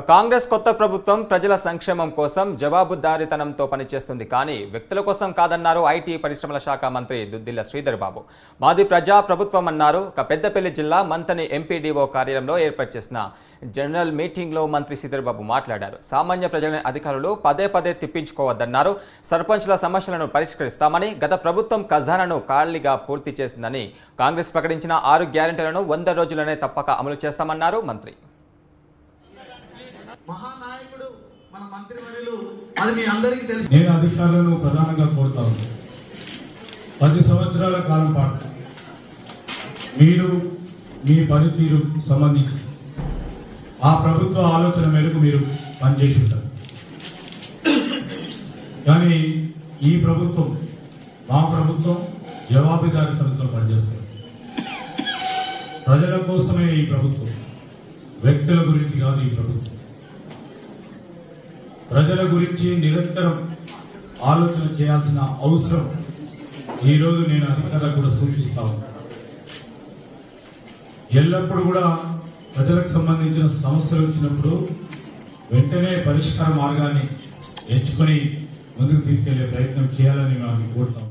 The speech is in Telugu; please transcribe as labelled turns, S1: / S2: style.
S1: కాంగ్రెస్ కొత్త ప్రభుత్వం ప్రజల సంక్షేమం కోసం జవాబుదారీతనంతో పనిచేస్తుంది. కానీ వ్యక్తుల కోసం కాదన్నారు ఐటీ పరిశ్రమల శాఖ మంత్రి దుద్దిల్ల శ్రీధర్ బాబు మాది ప్రజా ప్రభుత్వం అన్నారు. ఒక పెద్దపల్లి జిల్లా మంతని ఎంపీడీఓ కార్యాలయంలో ఏర్పాటు చేసిన జనరల్ మీటింగ్లో మంత్రి శ్రీధర్ బాబు మాట్లాడారు. సామాన్య ప్రజల అధికారులు పదే పదే తిప్పించుకోవద్దన్నారు. సర్పంచ్ల సమస్యలను పరిష్కరిస్తామని గత ప్రభుత్వం ఖజానాను ఖాళీగా పూర్తి చేసిందని కాంగ్రెస్ ప్రకటించిన ఆరు గ్యారెంటీలను వంద రోజుల్లోనే తప్పక అమలు చేస్తామన్నారు మంత్రి.
S2: మహానాయకుడు మన మంత్రివర్యులు అది మీ అందరికీ తెలుసు.
S3: నేను అధికారులను ప్రధానంగా కోరుతాను పది సంవత్సరాల కాలం పాటు మీరు మీ పనితీరు సంబంధించి ఆ ప్రభుత్వ ఆలోచన మేరకు మీరు పనిచేసి ఉంటారు. కానీ ఈ ప్రభుత్వం మా ప్రభుత్వం జవాబుదారితనంతో పనిచేస్తుంది. ప్రజల కోసమే ఈ ప్రభుత్వం వ్యక్తుల గురించి కాదు ఈ ప్రభుత్వం. ప్రజల గురించి నిరంతరం ఆలోచన చేయాల్సిన అవసరం ఈరోజు నేను అధికారులకు కూడా సూచిస్తా ఎల్లప్పుడూ కూడా ప్రజలకు సంబంధించిన సమస్యలు వచ్చినప్పుడు వెంటనే పరిష్కార మార్గాన్ని ఎంచుకొని ముందుకు తీసుకెళ్ళే ప్రయత్నం చేయాలని మేము కోరుతాం